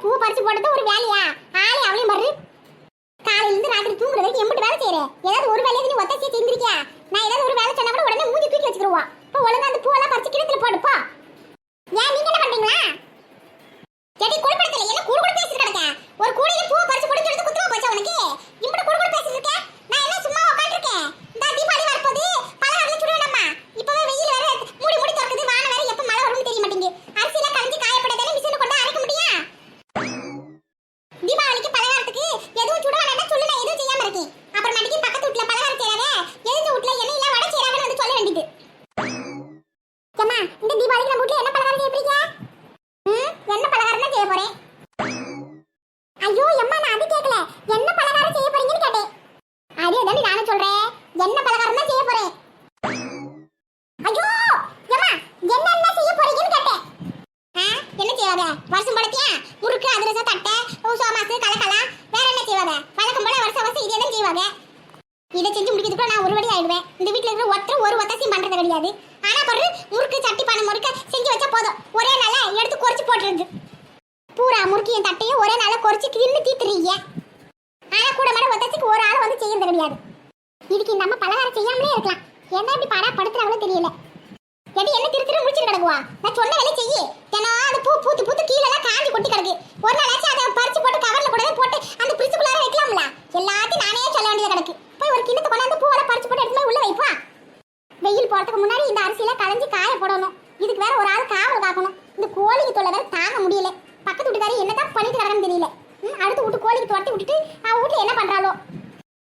பூ பறிச்சு போட்டது ஒரு வேலையா? ஆளே அவளையும் பாரு. காலையில இருந்து ராத்திரி தூங்குற வரைக்கும் எம்பிட்டு வேலை செய்யற. ஏதாவது ஒரு வேலையை நீ ஒத்தச்சியா செஞ்சிருக்கியா? நான் ஏதாவது ஒரு வேலை சொன்னா கூட உடனே மூஞ்சி தூக்கி வச்சுக்கிருவா. இப்போ ஒழுங்கா அந்த பூவெல்லாம் பறிச்சு கிணத்துல போடுப்பா ஏன் நீங்க என்ன பண்றீங்களா? எடி குடும்பத்துல என்ன கூடு கூட பேசிட்டு கிடக்க ஒரு கூடையில பூ பறிச்சு போட்டு எடுத்து குத்துவா போச்சா உனக்கு இப்படி கூடு கூட பேசிட்டு இருக்க நான் என்ன சும்மா உட்கார்ந்திருக்கேன் இந்த தீபாவளி வரப்போது பலகாரத்துல சுட வேண்டாமா இப்பவே வெயில் வேற மூடி மூடி திறக்குது வானம் வேற எப்ப மழை வரும்னு தெரிய மாட்டேங்குது அரிசியில களைஞ்சு காயப்படாதானே மிஷின் கொண்டு அரைக்க முடியும் தீபாவளிக்கு பலகாரத்துக்கு எதுவும் சுட வேண்டாம் சொல்லு நான் எதுவும் செய்யாம இருக்கேன் அப்புறமேட்டுக்கு பக்கத்து வீட்ல பலகாரம் செய்யறாங்க எதிர்த்து வீட்ல எண்ணெயில வடை செய்யறாங்கன்னு வந்து சொல்ல வேண்டியது அம்மா இந்த தீபாவளிக்கு நம்ம வீட்ல என்ன பலகாரம் செய்ய போறீங்க ம், என்ன பலகாரம் தான் செய்ய போறேன் ஐயோ அம்மா நான் அது கேட்கல என்ன பலகாரம் செய்ய போறீங்கன்னு கேட்டேன் அதே தானே நானும் சொல்றேன் என்ன பலகாரம் தான் செய்ய போறேன் ஐயோ அம்மா என்ன செய்ய போறீங்கன்னு கேட்டேன் ஆ, என்ன செய்வாங்க வருஷம் பழத்தியா முறுக்கு தட்டை ஓ, சோமாசு கலக்கலா வேற என்ன செய்வாங்க? வழக்கம் போல வருஷம் வருஷம் இதே தான் செய்வாங்க. இதை செஞ்சு முடிக்கிறதுக்குள்ள நான் ஒரு வழி ஆயிடுவேன். இந்த வீட்டில் இருக்கிற ஒருத்தர் ஒரு ஒத்தாசியும் பண்ணுறது கிடையாது. ஆனால் பாரு முறுக்கு சட்டி பானை முறுக்க செஞ்சு வச்சா போதும். ஒரே நாள எடுத்து குறைச்சு போட்டுருந்து பூரா முறுக்கியும் தட்டையும் ஒரே நாளில் குறைச்சு தின்னு தீத்துறீங்க. ஆனால் கூட மாட ஒத்தாசிக்கு ஒரு ஆள் வந்து செய்யறது கிடையாது. இதுக்கு நம்ம பலகாரம் செய்யாமலே இருக்கலாம். என்ன இப்படி பாடா படுத்துறாங்களோ தெரியல. எடி என்ன திரு திரு முடிச்சு கிடக்குவா? நான் சொன்ன வேலை செய்யி. தினம் அந்த பூ பூத்து பூத்து கீழே எல்லாம் காஞ்சி கொட்டி கிடக்கு. ஒரு நாளாச்சும் அதை பறிச்சு போட்டு கவர்ல கூட போட்டு அந்த பிரிச்சுக்குள்ளார வைக்கலாம்ல? எல்லாத்தையும் நானே சொல்ல வேண்டியது கிடக்கு போய் ஒரு கிண்ணத்தை கொண்டாந்து பூவெல்லாம் பறிச்சு போட்டு எடுத்து போய் உள்ள வைப்பா வெயில் போறதுக்கு முன்னாடி இந்த அரிசியில களைஞ்சு காய போடணும் இதுக்கு வேற ஒரு ஆள் காவல் காக்கணும் இந்த கோழிக்கு தொல்லை வேற தாங்க முடியல பக்கத்து வீட்டுக்காரி என்னதான் பண்ணிட்டு கிடக்குன்னு தெரியல ம், அடுத்த வீட்டு கோழிக்கு துரத்தி விட்டுட்டு அவ வீட்டுல என்ன பண்றாளோ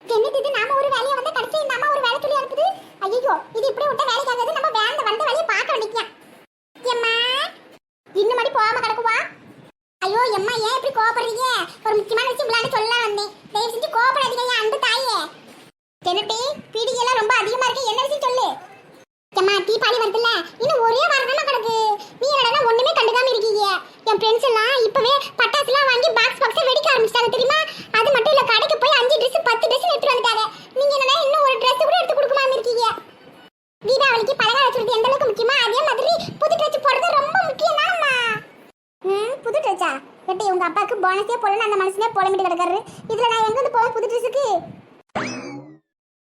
என்னது இது நாம ஒரு வேலையை வந்து கடைசி இந்த அம்மா ஒரு வேலை சொல்லி அனுப்புது ஐயோ இது இப்படி விட்ட வேலைக்கு ஆகாது நம்ம வேந்த வந்த வேலையை பார்க்க வேண்டியதான் எம்மா இன்னும் மணி போகாம கிடக்குவா ஐயோ எம்மா ஏன் இப்படி கோவப்படுறீங்க ஒரு முக்கியமான விஷயம் விளையாட சொல்ல வந்தேன் தயவு செஞ்சு கோவப்படாதீங்க என் அன்பு தாயே என்னட்டி பீடிகை எல்லாம் ரொம்ப அதிகமா இருக்கு என்ன விஷயம் சொல்லு எம்மா தீபாவளி வருதுல்ல இன்னும் ஒரே வாரம் தான் கிடக்கு நீ என்னடா ஒண்ணுமே கண்டுக்காம இருக்கீங்க என் ஃப்ரெண்ட்ஸ் எல்லாம் இப்பவே பட்டாசுலாம் வாங்கி பாக்ஸ் பாக்ஸா வெடிக்க ஆரம்பிச்சிட்டாங்க தெரியுமா அது மட்டும் இல்ல கடைக்கு போய் அஞ்சு Dress பத்து Dress எடுத்துட்டு வந்துட்டாங்க நீங்க என்னடா இன்னும் ஒரு Dress கூட எடுத்து கொடுக்காம இருக்கீங்க தீபாவளிக்கு பலகாரம் சுடுறது எந்த அளவுக்கு முக்கியமா அதே மாதிரி புது ட்ரெஸ் போடுறது ரொம்ப முக்கியம் தான்மா ம் புது ட்ரெஸ்ஸா எட்டி உங்க அப்பாவுக்கு போனஸே போடணும் அந்த மனுஷனே புலம்பிட்டு கிடக்காரு இதுல நான் எங்க இருந்து போவேன் புது ட்ரெஸ்ஸுக்கு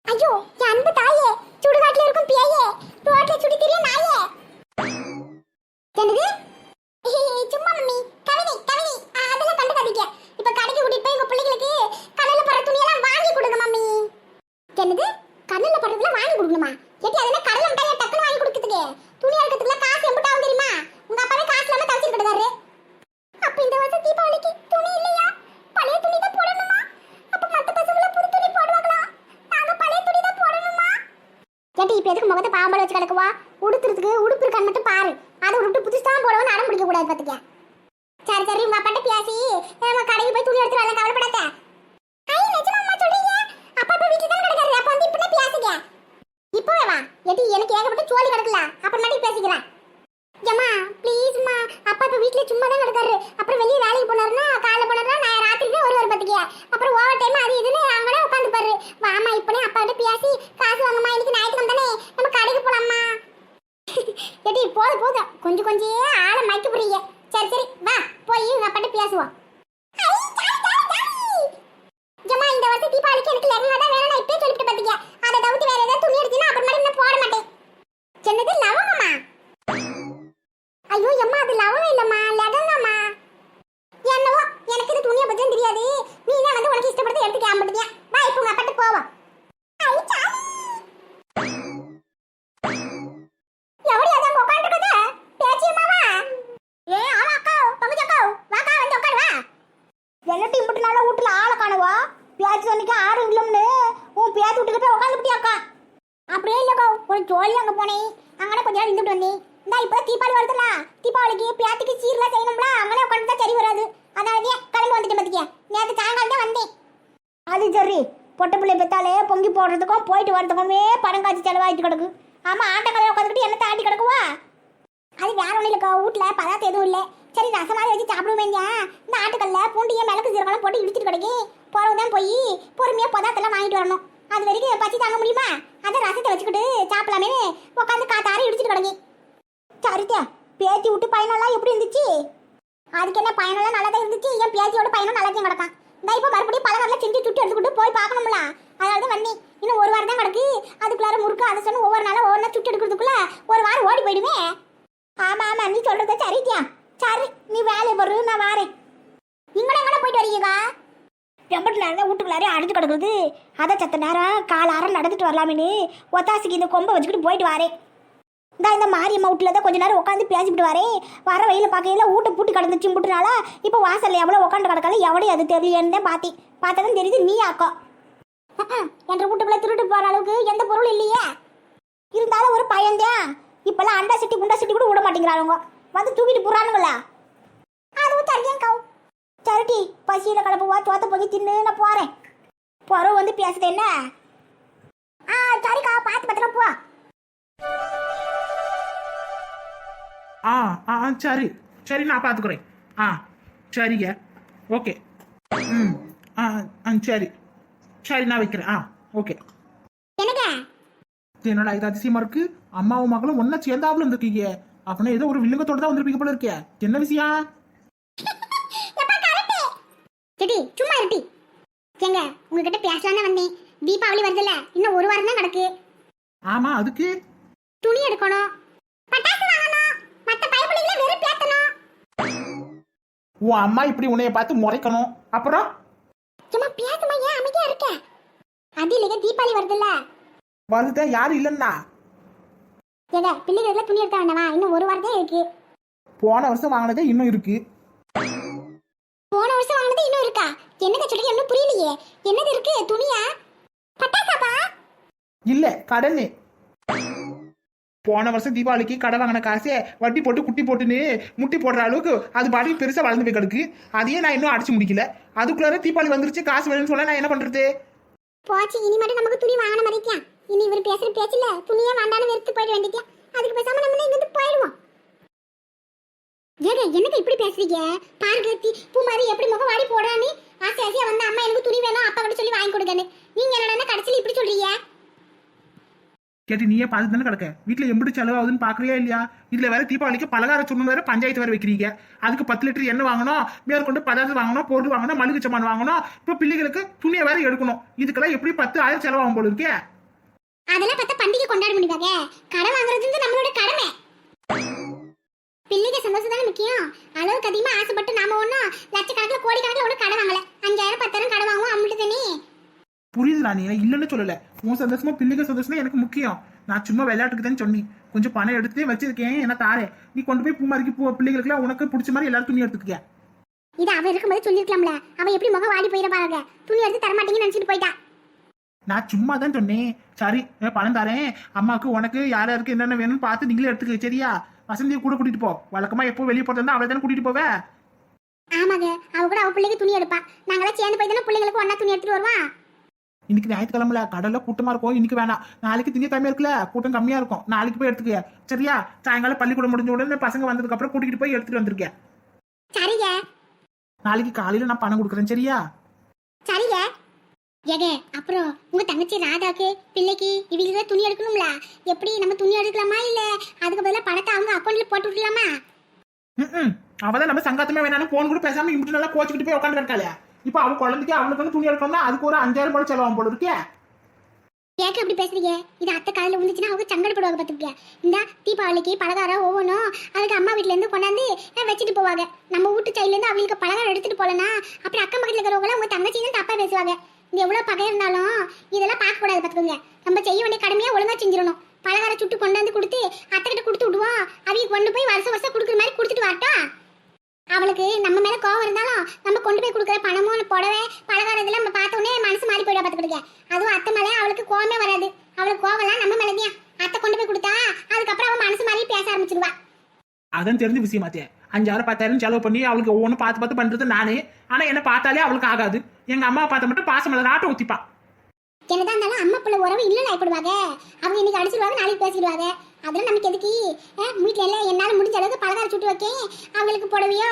ஐயோ என் அன்பு தாயே சுடுகாட்டுல இருக்கும் பேயே ரோட்ல சுடி தெரிய நாயே என்னது சும்மா மம்மி கவிதை கவிதை ஆ, அதெல்லாம் கண்டுக்காதீங்க இப்ப கடைக்கு கூட்டிட்டு போய் உங்க பிள்ளைகளுக்கு கண்ணுல படுற துணியெல்லாம் வாங்கி கொடுங்க மம்மி என்னது கண்ணுல படுறதுல வாங்கி கொடுக்கணுமா ஏட்டி அதெல்லாம் கடலை மிட்டாயா டக்குனு வாங்கி கொடுக்கிறதுக்கு துணி எடுக்கிறதுக்குலாம் காசு எம்பிட்டாவும் தெரியுமா உங்க அப்பாவே காசு இல்லாம தவிச்சிட்டு கிடக்காரு அப்ப இந்த வருஷம் தீபாவளிக்கு துணி இல்லையா பழைய துணி தான் போடணுமா அப்ப மத்த பசங்கள புது துணி போடுவாங்களா நாங்க பழைய துணி தான் போடணுமா ஏட்டி இப்ப எதுக்கு முகத்தை பாம்பல் வச்சு கிடக்குவா உடுத்துறதுக்கு உடுப்பு இருக்கான்னு மட்டும் பாரு. அதை விட்டு புதுசா போடவும் அடம் பிடிக்க கூடாது பாத்துக்க. சரி சரி உங்க அப்பாட்ட பேசி நம்ம கடைக்கு போய் துணி எடுத்து வரலாம் கவலைப்படாத. ஐ நிஜமாம்மா சொல்றீங்க? அப்பா இப்ப வீட்டுல தான் கிடக்காரு. அப்ப வந்து இப்ப பேசுங்க. இப்பவே வா. எடி எனக்கு ஏகப்பட்ட சோழி கிடக்கல அப்புறமாட்டி பேசிக்கிறேன் ஏம்மா ப்ளீஸ்மா அப்பா இப்ப வீட்ல சும்மா தான் கிடக்காரு. அப்புறம் வெளியே வேலைக்கு போனாருன்னா காலைல போனாருன்னா நான் ராத்திரி தான் வருவார் பாத்துக்கிய அப்புறம் ஓவர் டைம் அது இதுன்னு அங்கனே உட்காந்து பாரு வாமா இப்பனே அப்பா கிட்ட பேசி காசு வாங்கம்மா. இன்னைக்கு ஞாயிற்றுக்கிழமை தானே நம்ம கடைக்கு போலாம்மா எடி போதும் போதும் கொஞ்சம் கொஞ்சம் ஆளை மயக்க புரியுங்க சரி சரி வா போய் உங்க அப்பாட்ட பேசுவோம். ஜம்மா இந்த வருஷம் தீபாவளிக்கு எனக்கு லெஹங்கா தான் வேணும் நான் இப்பயே சொல்லிட்டு பாத்தீங்க. அதை தவிர்த்து வேற ஏதாவது துணி எடுத்தீங்கன்னா அப்புறமேட்டு நான் போட மாட்டேன். என்னது லவங்கம்மா? ஐயோ அம்மா அது லவங்கம் இல்லம்மா. லெகங்கம்மா என்னவோ எனக்கு இது துணியை பத்தி தெரியாது நீ தான் வந்து உனக்கு இஷ்டப்படுத்த எடுத்து கேம்பிட்டியா வா இப்போ உங்க அப்பாட்ட போவோம் ஐ, ஜாலி. எவடி அதான் உட்காந்துருக்கத பேச்சியம்மாவா ஏ ஆமா அக்கா பங்குஜ அக்கா வாக்கா வந்து உட்காரு வா என்னட்டு இம்புட்டு நாளா வீட்டுல ஆளை காணவா பேச்சு சொன்னிக்கு ஆறு இல்லம்னு உன் பேத்து விட்டுக்கு போய் உட்காந்துட்டியாக்கா அப்படியே இல்லைக்கா ஒரு ஜோலி அங்கே போனேன் அங்கே கொஞ்ச நேரம் இருந்துட்டு வந்தேன். இந்தா இப்போ தீபாவளி வருதுல தீபாவளிக்கு பேத்துக்கு சீரெலாம் செய்யணும்ல? அங்கே உட்காந்து சரி வராது. அதாவது கிளம்பி வந்துட்டு பாத்துக்க நேற்று சாயங்காலம் தான் வந்தேன். அது சரி. பொட்டை பிள்ளை பெத்தாலே பொங்கி போடுறதுக்கும் போயிட்டு வரதுக்குமே பணம் காய்ச்சி செலவாயிட்டு கிடக்கு. ஆமா ஆட்டக்கடையில் உட்காந்துக்கிட்டு என்ன தாண்டி கிடக்குவா? அது வேற ஒன்றும் இல்லைக்கா வீட்டில் பதார்த்தம் எதுவும் இல்லை. சரி ரசம் மாதிரி வச்சு சாப்பிடுவேங்க இந்த ஆட்டுக்கல்ல பூண்டியை மிளகு சீரகம் போட்டு இடிச்சிட்டு கிடைக்கி போறவுதான் போய் பொறுமையாக பதார்த்தெல்லாம் வாங்கிட்டு வரணும். அது வரைக்கும் பசி தாங்க முடியுமா? அந்த ரசத்தை வச்சுக்கிட்டு சாப்பிடலாமே உட்காந்து காத்தாரி இடிச்சிட்டு கிடக்கி சரித்தியா பேத்தி விட்டு பயனெல்லாம் எப்படி இருந்துச்சு? அதுக்கு என்ன பயனெல்லாம் நல்லா தான் இருந்துச்சு? என் பேத்தியோட பயனும் நல்லா தான் கிடக்கான். இந்த இப்போ மறுபடியும் பலகாரில் செஞ்சு சுட்டு எடுத்துக்கிட்டு போய் பார்க்கணும்ல. அதாவது வண்ணி இன்னும் ஒரு வாரம் தான் கிடக்கு. அதுக்குள்ளார முறுக்கு அதை சொன்ன ஒவ்வொரு நாளும் ஒவ்வொரு நாள் சுட்டு எடுக்கிறதுக்குள்ள ஒரு வாரம் ஓடி போயிடுமே. ஆமா ஆமா நீ சொல்கிறது சரித்தியா? சரி நீ வேலையை பொறு நான் வாரேன். நீங்களும் எங்கே போயிட்டு வரீங்கக்கா? எம்பட்டு இருந்தால் தான் வீட்டுக்குள்ளாரே அடைஞ்சு கிடக்குது அதை சத்த நேரம் காலாரம் நடந்துட்டு வரலாமேன்னு ஒத்தாசிக்கு இந்த கொம்பை வச்சுக்கிட்டு போயிட்டு வரேன் இந்த இந்த மாரியம்மா வீட்டில் தான் கொஞ்ச நேரம் உட்காந்து பேசிக்கிட்டு வரேன் வர வெயில் பார்க்கையில வீட்டை பூட்டி கிடந்துச்சு சிம்பிட்டுனால இப்போ வாசலில் எவ்வளோ உட்காந்து கிடக்கால எவ்வளோ அது தெரியலன்னு தான் பார்த்தேன். பார்த்ததும் தெரியுது நீ ஆக்கோ என்ற வீட்டுக்குள்ள திருட்டு போகிற அளவுக்கு எந்த பொருளும் இல்லையே. இருந்தாலும் ஒரு பயந்தேன் இப்பெல்லாம் அண்டா சட்டி குண்டா சிட்டி கூட விட மாட்டேங்கிறாங்க வந்து தூக்கிட்டு போறானுங்களா? அதுவும் தரேன் கவு சரிட்டி பசியில் கிளப்புவா தோத்த போய் தின்னு நான் போகிறேன் போகிறோம் வந்து பேசுது என்ன? ஆ சரிக்கா பார்த்து பத்திரம் போ. ஆ ஆ ஆ, சரி. சரி நான் பார்த்துக்குறேன். ஆ சரிங்க. ஓகே. ம் ஆ ஆ சரி. சரி நான் வைக்கிறேன். ஆ ஓகே. என்னங்க? என்னடா இது அதிசயமா இருக்கு? அம்மாவும் மகளும் ஒன்னா சேர்ந்தாப்புல இருந்திருக்கீங்க. அப்படின்னா ஏதோ ஒரு வில்லங்கத்தோட தான் வந்திருப்பீங்க போல இருக்கே. என்ன விஷயம்? செடி சும்மா இருட்டி ஏங்க உங்ககிட்ட பேசலாம் தான் வந்தேன். தீபாவளி வருதுல்ல இன்னும் ஒரு வாரம் தான் கிடக்கு. ஆமா அதுக்கு? துணி எடுக்கணும். பட்டாசு வாங்கணும். மத்த பைப்பிள்ளைகளை வெறும் பேத்தணும். உன் அம்மா இப்படி உன்னைய பார்த்து முறைக்கணும். அப்புறம்? சும்மா பேசுமா ஏன் அமைதியா இருக்க? அது இல்லைங்க தீபாவளி வருதுல்ல. வருத யாரும் இல்லைன்னா? ஏங்க பிள்ளைகளுக்கு துணி எடுக்க வேண்டாமா? இன்னும் ஒரு வாரம் தான் இருக்கு. போன வருஷம் வாங்கினதே இன்னும் இருக்கு. போன வருஷம் இன்னும் இருக்கா? என்னங்க சொல்லி இன்னும் புரியலையே. என்னது இருக்கு? துணியா? பட்டாசாப்பா இல்ல கடனு போன வருஷம் தீபாவளிக்கு கடை வாங்கின காசே வட்டி போட்டு குட்டி போட்டுன்னு முட்டி போடுற அளவுக்கு அது பாடி பெருசா வளர்ந்து போய் கிடக்கு. அதையே நான் இன்னும் அடிச்சு முடிக்கல. அதுக்குள்ளார தீபாவளி வந்துருச்சு காசு வேணும்னு சொல்ல நான் என்ன பண்றது? போச்சு இனி மட்டும் நமக்கு துணி வாங்கின மாதிரிக்கா இனி இவர் பேசுற பேச்சுல துணியே வேண்டாம்னு வெறுத்து போயிட வேண்டியதா அதுக்கு பேசாம நம்ம இங்க இருந்து போயிடுவோம். ஏங்க என்னங்க இப்படி பேசுறீங்க? பாருங்க தி- பூ மாதிரி எப்படி முகம் வாடி போடான்னு? ஆசை ஆசையா வந்து அம்மா எனக்கு துணி வேணும் அப்பா கிட்ட சொல்லி வாங்கி கொடுங்கன்னு. நீங்க என்னடா கடைசியில் இப்படி சொல்றீங்க? கேட்டு நீயே பார்த்து தானே கிடக்க? வீட்டுல எப்படி செலவாகுதுன்னு பாக்குறியா இல்லையா? இதுல வேற தீபாவளிக்கு பலகார சுண்ணு வேற பஞ்சாயத்து வேற வைக்கிறீங்க. அதுக்கு பத்து லிட்டர் எண்ணெய் வாங்கணும் மேற்கொண்டு பதார்த்தம் வாங்கணும் பொருள் வாங்கணும் மளிகை சாமான் வாங்கணும். இப்போ பிள்ளைகளுக்கு துணியை வேற எடுக்கணும். இதுக்கெல்லாம் எப்படி பத்து ஆயிரம் செலவாகும் போல இருக்கே? அதெல்லாம் பார்த்தா பண்டிகை கொண்டாட முடியாங்க கடன் வாங்குறது நம்மளோட கடமை. பிள்ளைங்க சந்தோஷம் தானே முக்கியம்? அளவுக்கு அதிகமா ஆசைப்பட்டு நாம ஒன்றும் லட்சக்கணக்கில் கோடிக்கணக்கில் ஒன்றும் கடன் வாங்கல. அஞ்சாயிரம் பத்தாயிரம் கடன் வாங்குவோம் அம்மிட்டு தானே? புரியுது நான் இல்லைன்னு சொல்லல. உன் சந்தோஷமா பிள்ளைங்க சந்தோஷமா எனக்கு முக்கியம். நான் சும்மா விளையாட்டுக்கு தான் சொன்னேன். கொஞ்சம் பணம் எடுத்து வச்சிருக்கேன் என்ன தாரேன். நீ கொண்டு போய் பூ மாதிரிக்கு பூ பிள்ளைகளுக்குலாம் உனக்கு பிடிச்ச மாதிரி எல்லாரும் துணி எடுத்துக்க இது அவ இருக்கும்போது சொல்லிருக்கலாம்ல அவ எப்படி முகம் வாடி போயிட பாருங்க. துணி எடுத்து தரமாட்டீங்கன்னு நினைச்சிட்டு போயிட்டா. நான் சும்மா தான் சொன்னேன். சரி பணம் தரேன். அம்மாவுக்கு உனக்கு யார் யாருக்கு என்னென்ன வேணும்னு பார்த்து நீங்களே எடுத்துக்க சரியா? வசந்தியை கூட கூட்டிட்டு போ. வழக்கமா எப்போ வெளியே போறதா அவளை தானே கூட்டிட்டு போவ? ஆமாங்க. அவ கூட அவ பிள்ளைக்கு துணி எடுப்பா. நாங்களாம் சேர்ந்து போய் தானே பிள்ளைங்களுக்கு ஒண்ணா துணி எடுத்துட்டு வருவா? இன்னைக்கு ஞாயிற்றுக்கிழமைல கடல்ல கூட்டமா இருக்கும். இன்னைக்கு வேணாம். நாளைக்கு திங்கக்கிழமை இருக்குல்ல கூட்டம் கம்மியா இருக்கும். நாளைக்கு போய் எடுத்துக்க. சரியா? சாயங்காலம் பள்ளிக்கூடம் முடிஞ்ச உடனே பசங்க வந்ததுக்கு அப்புறம் கூட்டிட்டு போய் எடுத்துட்டு வந்திருக்கேன். சரிங்க. நாளைக்கு காலையில நான் பணம் கொடுக்குறேன். சரியா? சரிங்க. ஏக அப்புறம் உங்க தங்கச்சி ராதாக்கு பிள்ளைக்கு இவங்களுக்கு துணி எடுக்கணும்ல? எப்படி நம்ம துணி எடுக்கலாமா இல்ல அதுக்கு பதிலா பணத்தை அவங்க அக்கௌண்ட்ல போட்டு விடலாமா? ம் அவதான் நம்ம சங்காத்தமே வேணாலும் போன் கூட பேசாம இம்பிட்டு நல்லா கோச்சுக்கிட்டு போய் உட்காந்து கிடக்காளே இப்போ அவ குழந்தைக்கு அவளுக்கு வந்து துணி எடுக்கணும்னா அதுக்கு ஒரு அஞ்சாயிரம் ரூபாய் செலவாகும் போல இருக்கே. ஏக்க அப்படி பேசுறீங்க? இது அத்தை காலில் விழுந்துச்சுன்னா அவங்க சங்கடப்படுவாங்க பார்த்துருக்கியா இந்த தீபாவளிக்கு பலகாரம் ஒவ்வொன்றும் அதுக்கு அம்மா வீட்ல இருந்து கொண்டாந்து வச்சுட்டு போவாங்க. நம்ம வீட்டு சைட்ல இருந்து அவங்களுக்கு பலகாரம் எடுத்துட்டு போலனா அப்புறம் அக்கம் பக்கத்துல இருக்கிறவங்க உங்க தங்கச்சி தான் தப்பா பேசுவாங்க. இங்கே எவ்வளவு பகை இருந்தாலும் இதெல்லாம் பார்க்க கூடாது பார்த்துக்கோங்க. நம்ம செய்ய வேண்டிய கடமையாக ஒழுங்கா செஞ்சிடணும். பலகாரம் சுட்டு கொண்டாந்து கொடுத்து அத்தை கிட்ட கொடுத்து விடுவோம் அவங்க கொண்டு போய் வருஷம் வருஷம் கொடுக்குற மாதிரி கொடுத்துட்டு வரட்டா அவளுக்கு நம்ம மேல கோவம் இருந்தாலும் நம்ம கொண்டு போய் கொடுக்குற பணமும் புடவை பலகாரம் இதெல்லாம் நம்ம பார்த்தோன்னே உடனே மனசு மாறி போயிடா பார்த்துக்கிடுங்க அதுவும் அத்தை மேலே அவளுக்கு கோவமே வராது. அவளுக்கு கோவம்லாம் நம்ம மேலதான். அத்தை கொண்டு போய் கொடுத்தா அதுக்கப்புறம் அவன் மனசு மாறி பேச ஆரம்பிச்சிருவா. அதான் தெரிஞ்ச விஷயமாத்தே அஞ்சாயிரம் பத்தாயிரம் செலவு பண்ணி அவளுக்கு ஒவ்வொன்றும் பார்த்து பார்த்து பண்ணுறது நானே. ஆனா என்ன பார்த்தாலே அவளுக்கு ஆகாது. எங்க அம்மா பார்த்த மட்டும் பாசமலர் ஆட்டம் ஊத்திப்பா. என்னதான் இருந்தாலும் அம்மா பிள்ளை உறவு இல்லைன்னு ஆயிப்படுவாங்க. அவங்க இன்னைக்கு அடிச்சிருவாங்க நாளைக்கு பேசிடுவாங்க அதெல்லாம் நமக்கு எதுக்கு? வீட்டில் எல்லாம் என்னால் முடிஞ்ச அளவுக்கு பலகாரம் சுட்டு வைக்கேன். அவங்களுக்கு புடவையோ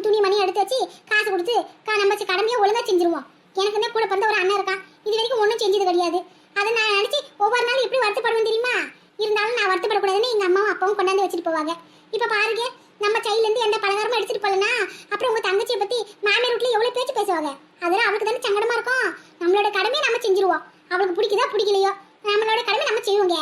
துணி மணி எடுத்து வச்சு காசு கொடுத்து கா- நம்ம கடமையோ கடமையை ஒழுங்கா செஞ்சுருவோம். எனக்கு கூட பிறந்த ஒரு அண்ணன் இருக்கான். இது வரைக்கும் ஒன்றும் செஞ்சது கிடையாது. அதை நான் நினச்சி ஒவ்வொரு நாளும் எப்படி வருத்தப்படுவேன் தெரியுமா? இருந்தாலும் நான் வருத்தப்படக்கூடாதுன்னு எங்கள் அம்மாவும் அப்பாவும் கொண்டாந்து வச்சுட்டு போவாங்க. இப்போ பாருங்க நம்ம சைட்லேருந்து எந்த பலகாரமும் எடுத்துட்டு போகலனா அப்புறம் உங்கள் தங்கச்சியை பற்றி மாமியார் வீட்டில் எவ்வளோ பேச்சு பேசுவாங்க? அதெல்லாம் அவளுக்கு தானே சங்கடமா இருக்கும். நம்மளோட கடமையை நம்ம செஞ்சுருவோம். அவளுக்கு பிடிக்குதா பிடிக்கலையோ? நம்மளோட கடமை நம்ம செய்வோங்க.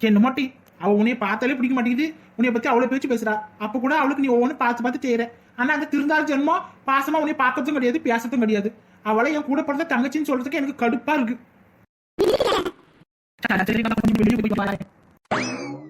என்ன மாட்டி அவ உன்னைய பார்த்தாலே பிடிக்க மாட்டேங்குது. உன்னைய பத்தி அவ்வளவு பேச்சு பேசுறா. அப்ப கூட அவளுக்கு நீ ஒவ்வொன்று பார்த்து பார்த்து செய்யற. ஆனா அந்த திருந்தாள் ஜென்மம் பாசமா உன்னைய பார்க்கறதும் கிடையாது பேசறதும் கிடையாது. அவளை என் கூட பிறந்த தங்கச்சின்னு சொல்றதுக்கு எனக்கு கடுப்பா இருக்கு.